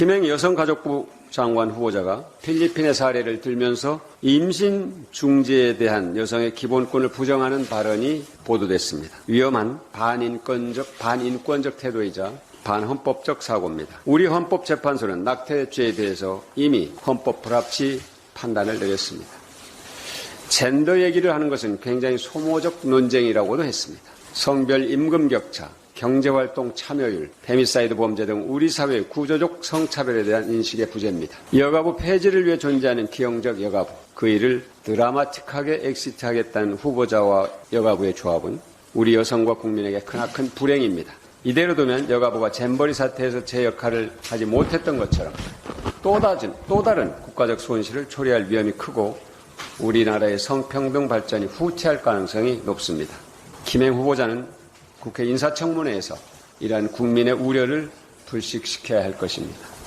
김행 여성가족부 장관 후보자가 필리핀의 사례를 들면서 임신 중지에 대한 여성의 기본권을 부정하는 발언이 보도됐습니다. 위험한 반인권적 반인권적 태도이자 반헌법적 사고입니다. 우리 헌법재판소는 낙태죄에 대해서 이미 헌법 불합치 판단을 내렸습니다. 젠더 얘기를 하는 것은 굉장히 소모적 논쟁이라고도 했습니다. 성별 임금 격차, 경제활동 참여율, 페미사이드 범죄 등 우리 사회의 구조적 성차별에 대한 인식의 부재입니다. 여가부 폐지를 위해 존재하는 기형적 여가부, 그 일을 드라마틱하게 엑시트하겠다는 후보자와 여가부의 조합은 우리 여성과 국민에게 크나큰 불행입니다. 이대로 두면 여가부가 잼버리 사태에서 제 역할을 하지 못했던 것처럼 또 다른, 또 다른 국가적 손실을 초래할 위험이 크고 우리나라의 성평등 발전이 후퇴할 가능성이 높습니다. 김행 후보자는 국회 인사청문회에서 이러한 국민의 우려를 불식시켜야 할 것입니다.